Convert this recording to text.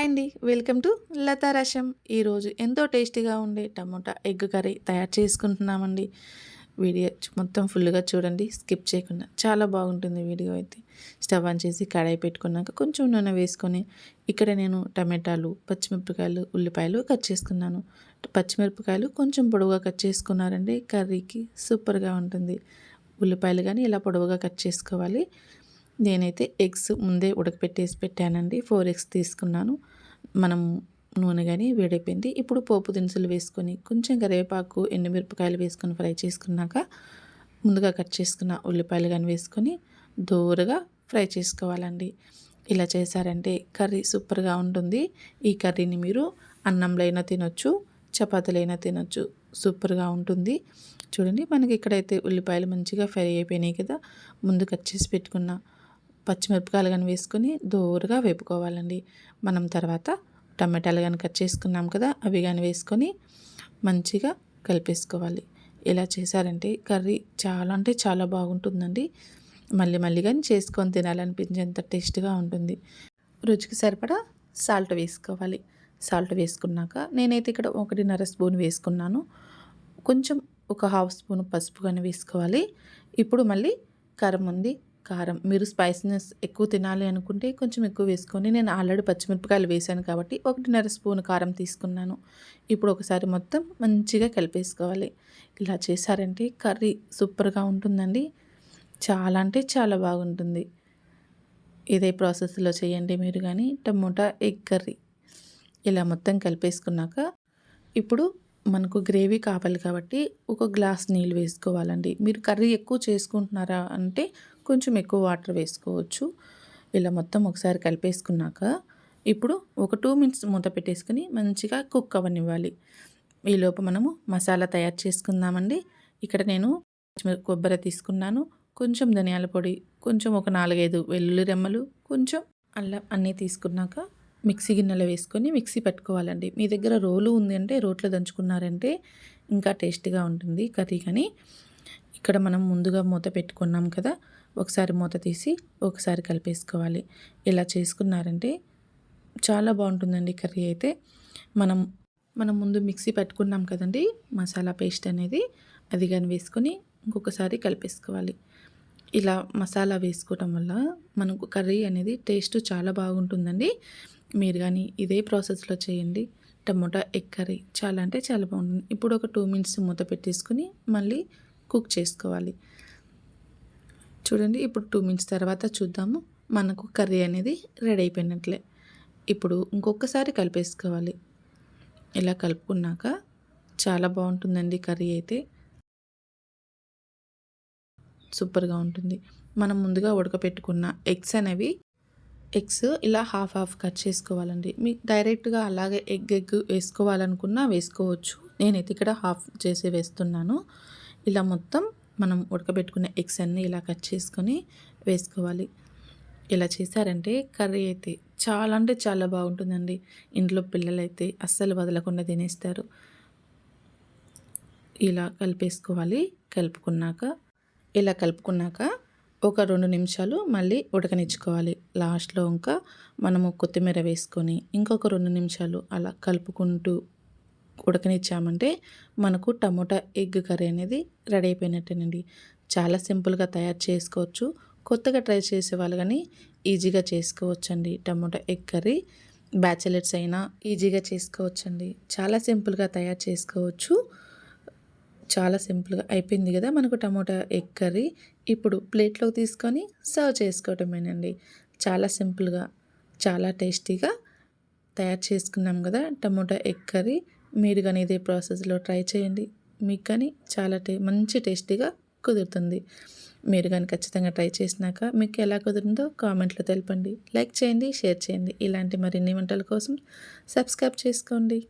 Hi అండి. Welcome to Lata రసం ఈరోజు ఎంతో టేస్టీగా ఉండే టమోటా ఎగ్ కర్రీ తయారు చేసుకుంటున్నామండి. వీడియో మొత్తం ఫుల్గా చూడండి. స్కిప్ చేయకుండా చాలా బాగుంటుంది వీడియో అయితే. స్టవ్ ఆన్ చేసి కడాయి పెట్టుకున్నాక కొంచెం నూనె వేసుకొని ఇక్కడ నేను టమాటాలు పచ్చిమిరపకాయలు ఉల్లిపాయలు కట్ చేసుకున్నాను. పచ్చిమిరపకాయలు కొంచెం పొడవుగా కట్ చేసుకున్నారండి. కర్రీకి సూపర్గా ఉంటుంది. ఉల్లిపాయలు కానీ ఇలా పొడవుగా కట్ చేసుకోవాలి. నేనైతే ఎగ్స్ ముందే ఉడకపెట్టేసి పెట్టానండి. ఫోర్ ఎగ్స్ తీసుకున్నాను. మనం నూనె కానీ వేడైపోయింది. ఇప్పుడు పోపు దినుసులు వేసుకొని కొంచెం కరివేపాకు ఎండుమిరపకాయలు వేసుకొని ఫ్రై చేసుకున్నాక ముందుగా కట్ చేసుకున్న ఉల్లిపాయలు కానీ వేసుకొని దూరగా ఫ్రై చేసుకోవాలండి. ఇలా చేశారంటే కర్రీ సూపర్గా ఉంటుంది. ఈ కర్రీని మీరు అన్నంలో అయినా తినొచ్చు చపాతీలైనా తినొచ్చు సూపర్గా ఉంటుంది. చూడండి మనకి ఇక్కడైతే ఉల్లిపాయలు మంచిగా ఫ్రై అయిపోయినాయి కదా. ముందు కట్ చేసి పెట్టుకున్న పచ్చిమిరపకాయలు కానీ వేసుకొని దూరగా వేపుకోవాలండి. మనం తర్వాత టమాటాలు కానీ కట్ చేసుకున్నాం కదా అవి కానీ వేసుకొని మంచిగా కలిపేసుకోవాలి. ఇలా చేశారంటే కర్రీ చాలా అంటే చాలా బాగుంటుందండి. మళ్ళీ మళ్ళీ కానీ చేసుకొని తినాలనిపించేంత టేస్ట్గా ఉంటుంది. రుచికి సరిపడా సాల్ట్ వేసుకోవాలి. సాల్ట్ వేసుకున్నాక నేనైతే ఇక్కడ ఒకటిన్నర స్పూన్ వేసుకున్నాను. కొంచెం ఒక హాఫ్ స్పూన్ పసుపు కానీ వేసుకోవాలి. ఇప్పుడు మళ్ళీ కారం ఉంది. కారం. మీరు స్పైసీనెస్ ఎక్కువ తినాలి అనుకుంటే కొంచెం ఎక్కువ వేసుకొని నేను ఆల్రెడీ పచ్చిమిరపకాయలు వేసాను కాబట్టి ఒకటిన్నర స్పూన్ కారం తీసుకున్నాను. ఇప్పుడు ఒకసారి మొత్తం మంచిగా కలిపేసుకోవాలి. ఇలా చేశారంటే కర్రీ సూపర్గా ఉంటుందండి. చాలా అంటే చాలా బాగుంటుంది. ఇదే ప్రాసెస్లో చేయండి మీరు కానీ టమోటా ఎగ్ కర్రీ. ఇలా మొత్తం కలిపేసుకున్నాక ఇప్పుడు మనకు గ్రేవీ కావాలి కాబట్టి ఒక గ్లాస్ నీళ్ళు వేసుకోవాలండి. మీరు కర్రీ ఎక్కువ చేసుకుంటున్నారా అంటే కొంచెం ఎక్కువ వాటర్ వేసుకోవచ్చు. ఇలా మొత్తం ఒకసారి కలిపేసుకున్నాక ఇప్పుడు ఒక టూ మినిట్స్ మూత పెట్టేసుకుని మంచిగా కుక్ అవనివ్వాలి ఈలోపు మనము మసాలా తయారు చేసుకుందామండి. ఇక్కడ నేను కొబ్బరి తీసుకున్నాను. కొంచెం ధనియాల పొడి కొంచెం ఒక నాలుగైదు వెల్లుల్లి రెమ్మలు కొంచెం అల్లం అన్నీ తీసుకున్నాక మిక్సీ గిన్నెలో వేసుకొని మిక్సీ పెట్టుకోవాలండి. మీ దగ్గర రోలు ఉంది అంటే రోట్లో దంచుకున్నారంటే ఇంకా టేస్టీగా ఉంటుంది కర్రీ కానీ. ఇక్కడ మనం ముందుగా మూత పెట్టుకున్నాం కదా ఒకసారి మూత తీసి ఒకసారి కలిపేసుకోవాలి. ఇలా చేసుకున్నారంటే చాలా బాగుంటుందండి కర్రీ అయితే. మనం మనం ముందు మిక్సీ పెట్టుకున్నాం కదండి మసాలా పేస్ట్ అనేది అది కానీ వేసుకొని ఇంకొకసారి కలిపేసుకోవాలి. ఇలా మసాలా వేసుకోవటం వల్ల మనకు కర్రీ అనేది టేస్ట్ చాలా బాగుంటుందండి. మీరు కానీ ఇదే ప్రాసెస్లో చేయండి. టమోటా ఎగ్ కర్రీ చాలా అంటే చాలా బాగుంటుంది. ఇప్పుడు ఒక టూ మినిట్స్ మూత పెట్టేసుకుని మళ్ళీ కుక్ చేసుకోవాలి. చూడండి ఇప్పుడు టూ మినిట్స్ తర్వాత చూద్దాము మనకు కర్రీ అనేది రెడీ అయిపోయినట్లే. ఇప్పుడు ఇంకొకసారి కలిపేసుకోవాలి. ఇలా కలుపుకున్నాక చాలా బాగుంటుందండి కర్రీ అయితే. సూపర్గా ఉంటుంది. మనం ముందుగా ఉడకపెట్టుకున్న ఎగ్స్ అనేవి ఎగ్స్ ఇలా హాఫ్ హాఫ్ కట్ చేసుకోవాలండి. మీకు డైరెక్ట్గా అలాగే ఎగ్ ఎగ్ వేసుకోవాలనుకున్నా వేసుకోవచ్చు. నేనైతే ఇక్కడ హాఫ్ చేసి వేస్తున్నాను. ఇలా మొత్తం మనం ఉడకబెట్టుకున్న ఎగ్స్ అన్నీ ఇలా కట్ చేసుకొని వేసుకోవాలి. ఇలా చేశారంటే కర్రీ అయితే చాలా అంటే చాలా బాగుంటుందండి. ఇంట్లో పిల్లలైతే అస్సలు వదలకుండా తినేస్తారు. ఇలా కలిపేసుకోవాలి. కలుపుకున్నాక ఇలా కలుపుకున్నాక ఒక రెండు నిమిషాలు మళ్ళీ ఉడకనిచ్చుకోవాలి. లాస్ట్లో ఇంకా మనము కొత్తిమీర వేసుకొని ఇంకొక రెండు నిమిషాలు అలా కలుపుకుంటూ ఉడకనిచ్చామంటే మనకు టమోటా ఎగ్ కర్రీ అనేది రెడీ అయిపోయినట్టేనండి. చాలా సింపుల్గా తయారు చేసుకోవచ్చు. కొత్తగా ట్రై చేసే వాళ్ళు కానీ ఈజీగా చేసుకోవచ్చండి టమోటా ఎగ్ కర్రీ. బ్యాచిలర్స్ అయినా ఈజీగా చేసుకోవచ్చండి. చాలా సింపుల్గా తయారు చేసుకోవచ్చు. చాలా సింపుల్గా అయిపోయింది కదా మనకు టమోటా ఎగ్ కర్రీ. ఇప్పుడు ప్లేట్లోకి తీసుకొని సర్వ్ చేసుకోవటమేనండి. చాలా సింపుల్గా చాలా టేస్టీగా తయారు చేసుకున్నాం కదా టమోటా ఎగ్ కర్రీ. మీరు కానీ ఇదే ప్రాసెస్లో ట్రై చేయండి. మీకు కానీ చాలా టే మంచి టేస్టీగా కుదురుతుంది. మీరు కానీ ఖచ్చితంగా ట్రై చేసినాక మీకు ఎలా కుదిరిందో కామెంట్లో తెలపండి. లైక్ చేయండి షేర్ చేయండి. ఇలాంటి మరిన్ని వంటల కోసం సబ్స్క్రైబ్ చేసుకోండి.